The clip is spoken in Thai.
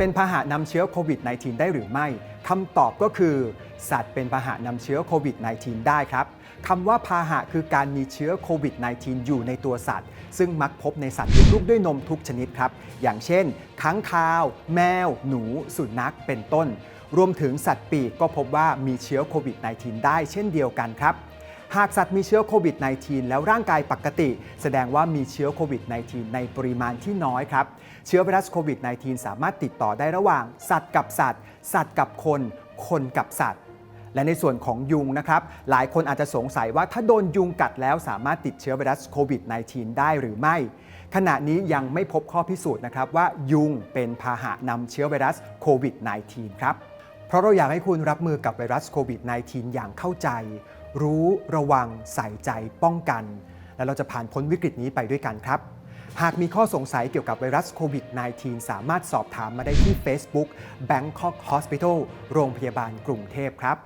เป็นพาหะนำเชื้อโควิด -19 ได้หรือไม่คำตอบก็คือ สัตว์เป็นพาหะนำเชื้อโควิด -19 ได้ครับคำว่าพาหะคือการมีเชื้อโควิด -19 อยู่ในตัวสัตว์ ซึ่งมักพบในสัตว์ที่ลูกด้วยนมทุกชนิดครับ อย่างเช่นค้างคาว แมว หนู สุนัขเป็นต้น รวมถึงสัตว์ปีกก็พบว่ามีเชื้อโควิด -19 ได้เช่นเดียวกันครับ หากสัตว์มีเชื้อโควิด -19 แล้วร่างกายปกติ แสดงว่ามีเชื้อโควิด -19 ในปริมาณที่น้อยครับ เชื้อไวรัสโควิด -19 สามารถติดต่อได้ระหว่าง สัตว์กับสัตว์ สัตว์กับคน คนกับสัตว์และในส่วนของยุงนะครับ หลายคนอาจจะสงสัยว่าถ้าโดนยุงกัดแล้วสามารถติดเชื้อไวรัสโควิด -19 ได้หรือไม่ ขณะนี้ยังไม่พบข้อพิสูจน์นะครับว่ายุงเป็นพาหะนำเชื้อไวรัสโควิด -19 ครับ เพราะเราอยากให้คุณรับมือกับไวรัสโควิด -19 อย่างเข้าใจ รู้ระวังใส่ใจป้องกัน และเราจะผ่านพ้นวิกฤตนี้ไปด้วยกันครับ หากมีข้อสงสัยเกี่ยวกับไวรัสโควิด -19 สามารถสอบถามมาได้ที่ Facebook Bangkok Hospital โรงพยาบาลกรุงเทพครับ